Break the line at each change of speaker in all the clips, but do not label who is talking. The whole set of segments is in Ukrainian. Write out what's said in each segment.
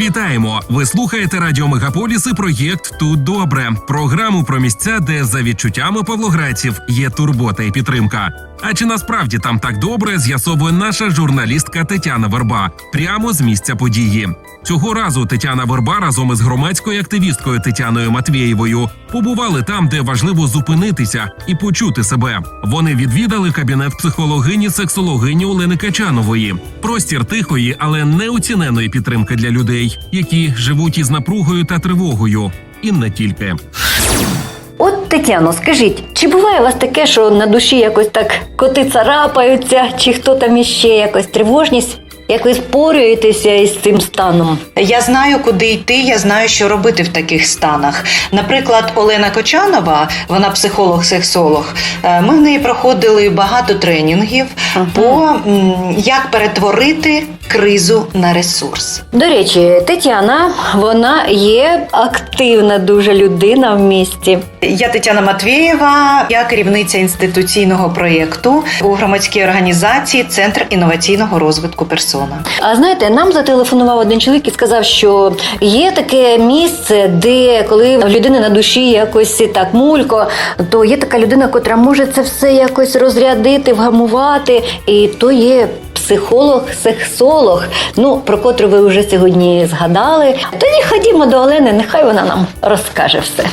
Вітаємо! Ви слухаєте Радіо Мегаполіс і проєкт Тут добре. Програму про місця, де за відчуттями павлоградців є турбота і підтримка. А чи насправді там так добре з'ясовує наша журналістка Тетяна Верба прямо з місця події. Цього разу Тетяна Верба разом із громадською активісткою Тетяною Матвєєвою побували там, де важливо зупинитися і почути себе. Вони відвідали кабінет психологині сексологині Олени Качанової. Простір тихої, але неоціненої підтримки для людей, які живуть із напругою та тривогою, і не тільки.
От Тетяно, скажіть, чи буває у вас таке, що на душі якось так коти царапаються, чи хто там іще якось тривожність? Якось спорюєтеся із цим станом?
Я знаю, куди йти, я знаю, що робити в таких станах. Наприклад, Олена Кочанова, вона психолог-сексолог. е, Ми в неї проходили багато тренінгів
Ага.
по як перетворити кризу на ресурс.
До речі, Тетяна, вона є активна дуже людина в місті.
Я Тетяна Матвєєва, я керівниця інституційного проєкту у громадській організації Центр інноваційного розвитку персона.
А знаєте, нам зателефонував один чоловік і сказав, що є таке місце, де коли в людини на душі якось так мулько, то є така людина, котра може це все якось розрядити, вгамувати, і то є. Психолог, сексолог, ну про котру ви вже сьогодні згадали. Тоді ходімо до Олени, нехай вона нам розкаже все.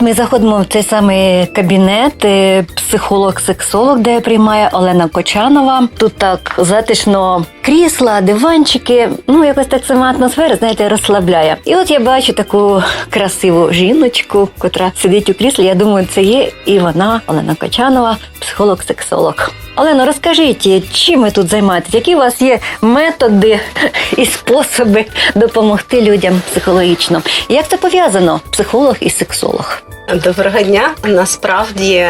Ми заходимо в цей самий кабінет, е, психолог-сексолог, де приймає Олена Кочанова. Тут так затишно крісла, диванчики. Ну якось так сама атмосфера, знаєте, розслабляє. І от я бачу таку красиву жіночку, котра сидить у кріслі. Я думаю, це є і вона, Олена Кочанова, психолог-сексолог. Олено, розкажіть, чим ви тут займаєтесь? Які у вас є методи і способи допомогти людям психологічно? Як це пов'язано? Психолог і сексолог?
Доброго дня. Насправді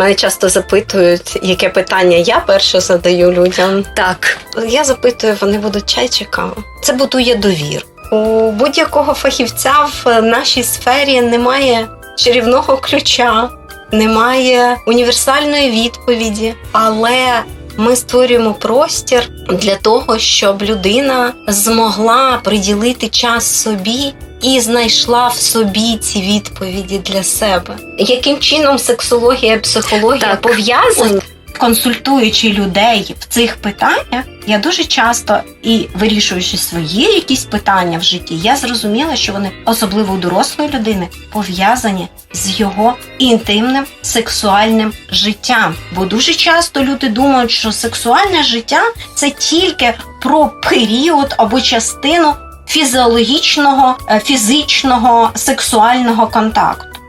мене часто запитують, яке питання я перше задаю людям.
Так,
Я запитую, вони будуть чай чи каву. Це будує довір. У будь-якого фахівця в нашій сфері немає чарівного ключа, немає універсальної відповіді, але ми створюємо простір для того, щоб людина змогла приділити час собі і знайшла в собі ці відповіді для себе. Яким чином сексологія і психологія
Так.
пов'язані? Консультуючи людей в цих питаннях, я дуже часто і вирішуючи свої якісь питання в житті, я зрозуміла, що вони, особливо у дорослої людини, пов'язані з його інтимним сексуальним життям. Бо дуже часто люди думають, що сексуальне життя це тільки про період або частину фізіологічного, е, фізичного сексуального контакту.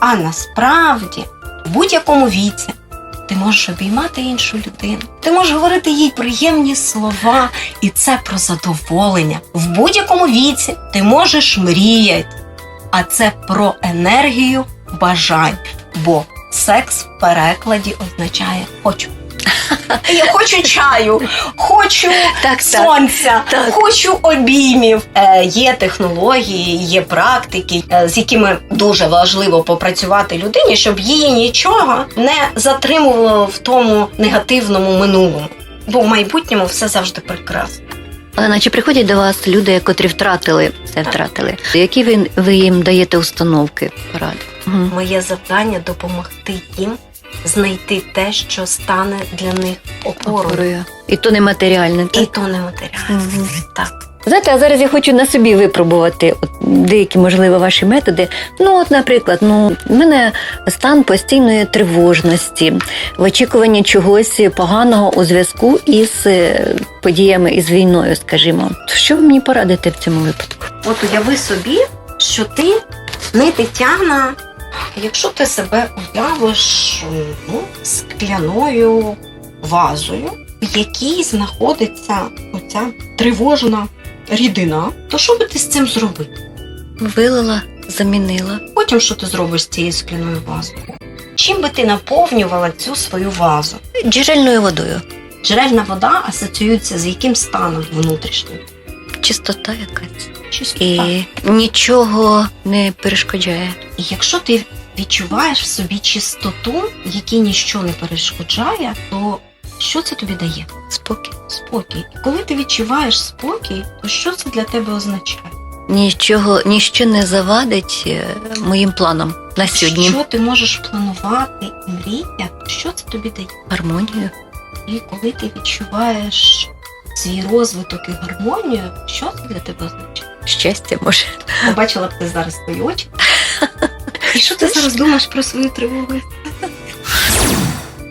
А насправді, в будь-якому віці ти можеш обіймати іншу людину, ти можеш говорити їй приємні слова, і це про задоволення. В будь-якому віці ти можеш мріяти, а це про енергію бажань. Бо секс в перекладі означає хочу. Я хочу чаю, хочу
так,
сонця,
Так.
хочу обіймів. Е, є технології, є практики, е, з якими дуже важливо попрацювати людині, щоб її нічого не затримувало в тому негативному минулому. Бо в майбутньому все завжди прекрасно.
Олена, чи приходять до вас люди, котрі втратили все втратили? Які ви, ви їм даєте установки поради?
Моє завдання допомогти їм знайти те, що стане для них опорою.
І то не матеріальне,
і то не матеріально.
Мгм.
Так.
Знаєте, а зараз я хочу на собі випробувати от, деякі, можливо, ваші методи. Ну, от, наприклад, ну, в мене стан постійної тривожності, в очікуванні чогось поганого у зв'язку із е, подіями із війною, скажімо. Що ви мені порадите в цьому випадку?
От уяви собі, що ти не Тетяна. Якщо ти себе уявиш ну, скляною вазою, в якій знаходиться оця тривожна рідина, то що би ти з цим зробив?
Вилила, замінила.
Потім що ти зробиш з цією скляною вазою? Чим би ти наповнювала цю свою вазу?
Джерельною водою.
Джерельна вода асоціюється з яким станом внутрішнім?
Чистота якась.
Чистота.
І нічого не перешкоджає.
І якщо ти відчуваєш в собі чистоту, якій ніщо не перешкоджає, то що це тобі дає?
Спокій.
Спокій. І коли ти відчуваєш спокій, то що це для тебе означає?
Нічого, ніщо не завадить е, моїм планам на сьогодні.
Що ти можеш планувати і мріяти, що це тобі дає?
Гармонію.
І коли ти відчуваєш свій розвиток і гармонію, що це для тебе означає?
Щастя може.
Побачила б ти зараз твої очі. І що ти зараз думаєш про свою тривогу?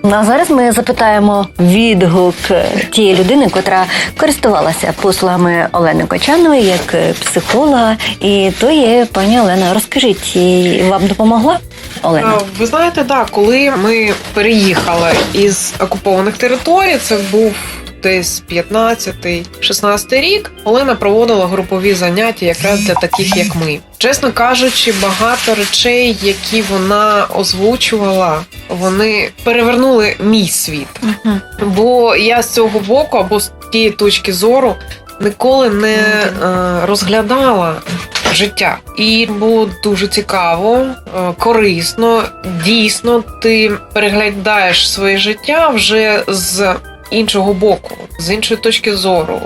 Ну, А зараз ми запитаємо відгук е, тієї людини, котра користувалася послугами Олени Кочанової як е, психолога. І то є пані Олена. Розкажіть, і вам допомогла Олена?
А, Ви знаєте, да, коли ми переїхали із окупованих територій, це був десь 15-16 рік. Олена проводила групові заняття якраз для таких, як ми. Чесно кажучи, багато речей, які вона озвучувала, вони перевернули мій світ. Бо я з цього боку або з тієї точки зору ніколи не е, розглядала життя. І було дуже цікаво, е, корисно. Дійсно, ти переглядаєш своє життя вже з іншого боку, з іншої точки зору,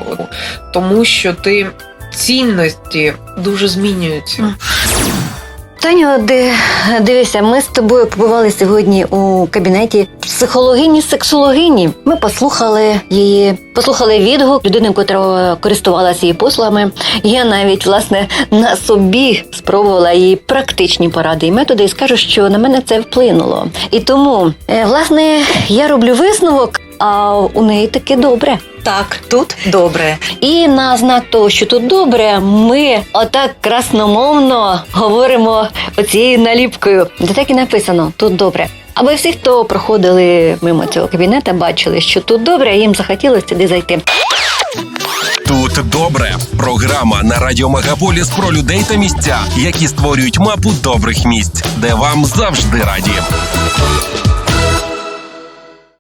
тому що ти цінності дуже змінюються.
Таню, дивися, ми з тобою побували сьогодні у кабінеті психологині сексологині. Ми послухали її, послухали відгук людини, котра користувалася її послугами. Я навіть власне на собі спробувала її практичні поради і методи, і скажу, що на мене це вплинуло. І тому, е, власне, я роблю висновок, а у неї таки добре.
Так, тут добре.
І на знак того, що тут добре, ми отак красномовно говоримо оцією наліпкою, де так і написано тут добре. Аби всі, хто проходили мимо цього кабінета, бачили, що тут добре, їм захотілося сюди зайти.
Тут добре. Програма на радіо Мегаполіс про людей та місця, які створюють мапу добрих місць, де вам завжди раді.